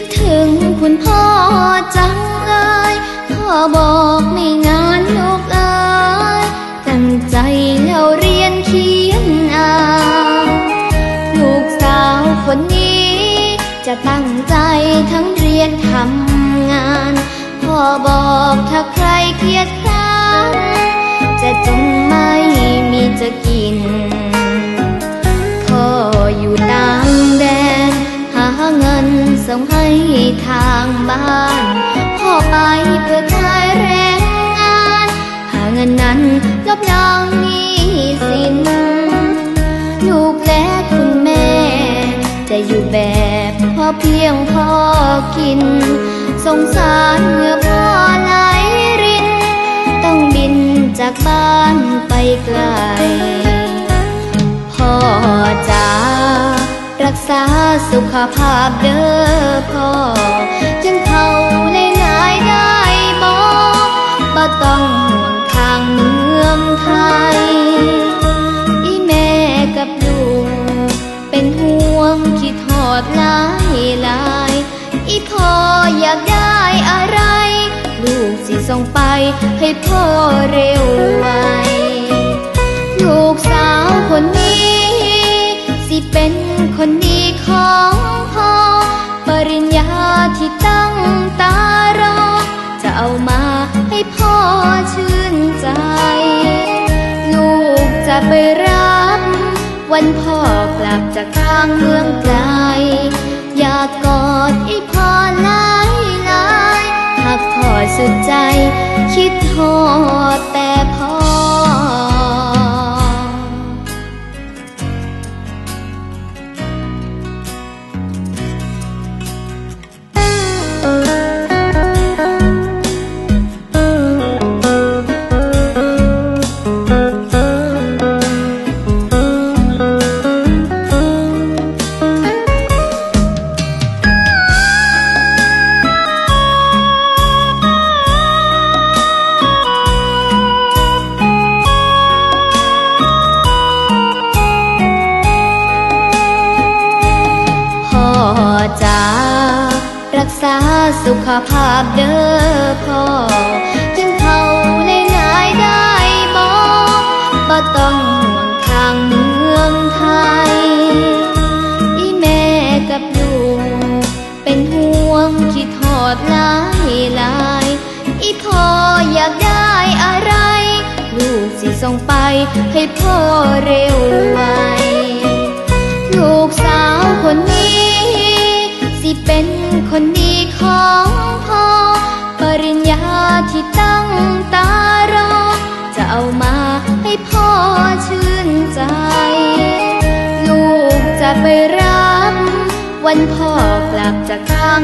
ดถึงคุณพ่อจังเลยพ่อบอกไม่งานลูกเอ๋ยตั้งใจแล้วเรียนเขียนอ่านลูกสาวคนนี้ จะตั้งใจทั้งเรียนทำงาน พ่อบอกถ้า ส่งให้ทางบ้านพ่อไปเพื่อขายแรงงาน หาเงินนั้นลบล้างหนี้สิน ลูกและคุณแม่ จะอยู่แบบพอเพียงพอกิน สงสารเมื่อพ่อไหลริน ต้องบินจากบ้านไปไกล ษาสุขภาพเด้อพ่อจึงเขาเลยหลายได้บอกบ่ต้องห่วงทางเมืองไทย อีแม่กับลูกเป็นห่วงคิดทอดหลายหลาย อีพ่ออยากได้อะไร ลูกสิส่งไปให้พ่อเร็วไว ที่ตั้งตารอ จะเอามาให้พ่อชื่นใจ ลูกจะไปรับ วันพ่อกลับจากทางเมืองไกล อยากกอดอีพ่อหลายาสุขภาพเด้อพ่อจึงเขาในหลายได้บอกบ่ต้องห่วงทางเมืองไทย อีแม่กับลูกเป็นห่วงคิดทอดหลายหลาย อีพ่ออยากได้อะไร ลูกสิส่งไปให้พ่อเร็วไวลูกส เป็นคนดีของพ่อ ปริญญาที่ตั้งตารอ จะเอามาให้พ่อชื่นใจ ลูกจะไปรับ วันพ่อกลับจากทาง